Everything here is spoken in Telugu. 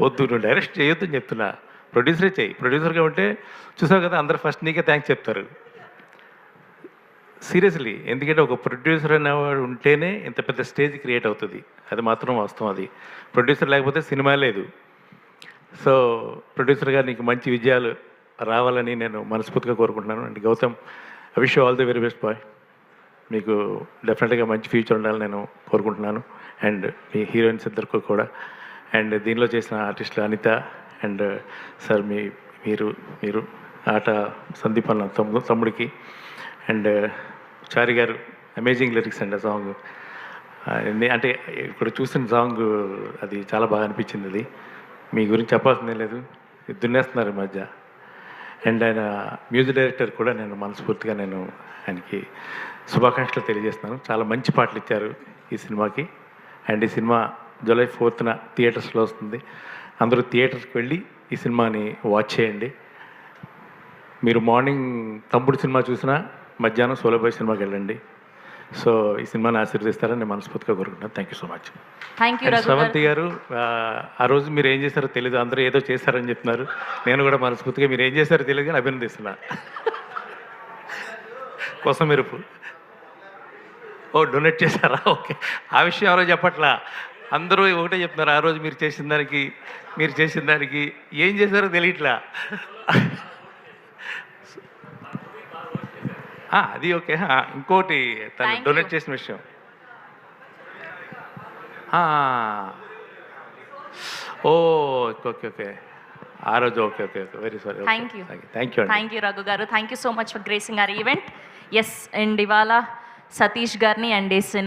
వద్దు నువ్వు డైరెక్ట్ చేయొద్దు అని చెప్తున్నా. ప్రొడ్యూసరే చేయి ప్రొడ్యూసర్గా ఉంటే చూసావు కదా అందరు ఫస్ట్ నీకే థ్యాంక్స్ చెప్తారు. సీరియస్లీ ఎందుకంటే ఒక ప్రొడ్యూసర్ అనేవాడు ఉంటేనే ఇంత పెద్ద స్టేజ్ క్రియేట్ అవుతుంది. అది మాత్రం వాస్తవం అది. ప్రొడ్యూసర్ లేకపోతే సినిమా లేదు. సో ప్రొడ్యూసర్గా నీకు మంచి విజయాలు రావాలని నేను మనస్ఫూర్తిగా కోరుకుంటున్నాను. And Gautam I wish all the very best boy మీకు డెఫినెట్గా మంచి ఫ్యూచర్ ఉండాలని నేను కోరుకుంటున్నాను. అండ్ మీ హీరోయిన్స్ ఇద్దరికి కూడా. అండ్ దీనిలో చేసిన ఆర్టిస్టులు అనిత అండ్ సార్ మీ మీరు మీరు ఆట సందీప్ అన్న తమ్ముడు తమ్ముడికి. అండ్ చారి గారు అమేజింగ్ లిరిక్స్ అండి ఆ సాంగ్ అంటే ఇప్పుడు చూసిన సాంగ్ అది చాలా బాగా అనిపించింది అది. మీ గురించి చెప్పాల్సిందే లేదు. దున్నేస్తున్నారు ఈ మధ్య. అండ్ ఆయన మ్యూజిక్ డైరెక్టర్ కూడా నేను మనస్ఫూర్తిగా నేను ఆయనకి శుభాకాంక్షలు తెలియజేస్తున్నాను. చాలా మంచి పాటలు ఇచ్చారు ఈ సినిమాకి. అండ్ ఈ సినిమా జూలై ఫోర్త్న థియేటర్స్లో వస్తుంది. అందరూ థియేటర్స్కి వెళ్ళి ఈ సినిమాని వాచ్ చేయండి. మీరు మార్నింగ్ తమ్ముడు సినిమా చూసినా మధ్యాహ్నం సోలోబాయ్ సినిమాకి వెళ్ళండి. సో ఈ సినిమాని ఆశీర్వదిస్తారని నేను మనస్ఫూర్తిగా కోరుకుంటున్నాను. Thank you so much. Thank you Sravanthi గారు ఆ, రోజు మీరు ఏం చేశారో తెలియదు అందరూ ఏదో చేశారని చెప్తున్నారు. నేను కూడా మనస్ఫూర్తిగా మీరు ఏం చేశారో తెలియదు కానీ అభినందిస్తున్నా. కోసం మెరుపు ఓ డొనేట్ చేశారా? ఓకే. ఆ విషయం ఎవరో చెప్పట్లా? అందరూ ఒకటే చెప్తున్నారు ఆ రోజు మీరు చేసిన దానికి మీరు చేసిన దానికి ఏం చేశారో తెలియట్లా. అది ఓకే. ఇంకోటి తను డొనేట్. చేసిన విషయం. ఓ ఓకే ఓకే ఆ రోజు okay okay very sorry Thank you. Thank you thank you Raghu గారు. Thank you so much for gracing our event yes and ఇవాళ సతీష్ గారిని అండ్ ఈ సినిమా